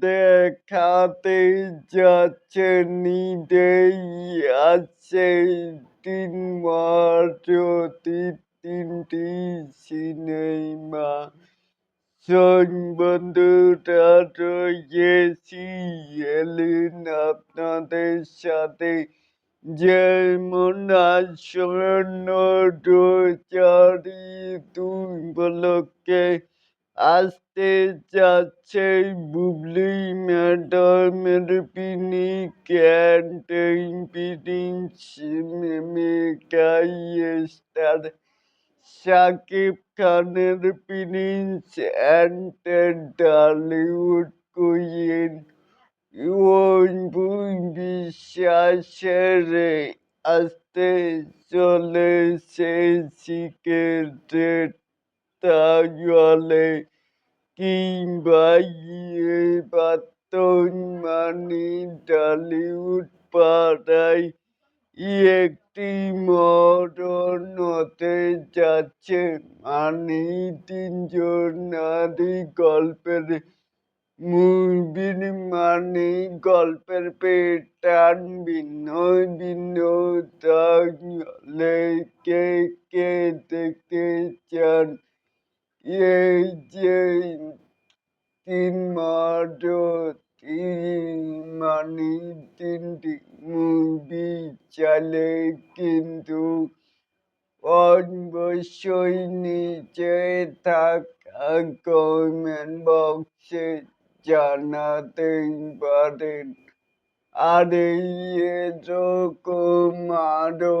দেখাতে যাচ্ছে নিদেই আছে। তিন মাসতি তিনটি সিনেমা। শোন বন্ধুরা এলেন আপনাদের সাথে। যেমন আসন্ন রোজারি দুই উপলক্ষে আসতে যাচ্ছে বুবলি ম্যাডামের পিনি প্রিন্স মেকাই স্টার শাকিব খানের প্রিন্স অ্যান্ড ডালিউড কুইন। বিশ্বাসের আসতে চলেছে সিকেরেট। তাহলে কিংবা বর্তমানে টলিউড পাড়ায় একটি হতে যাচ্ছে। মানে তিনজন নারী গল্পের মুভির মানে গল্পের পেটান ভিন্ন ভিন্ন কে কে দেখতে চান? এই যে তিন মারতি মানে তিনটি মুভি চলে কিন্তু অবশ্যই নিচে থাকা কমেন্ট বক্সে জানাতেই পারেন। আর এই এরকম আরও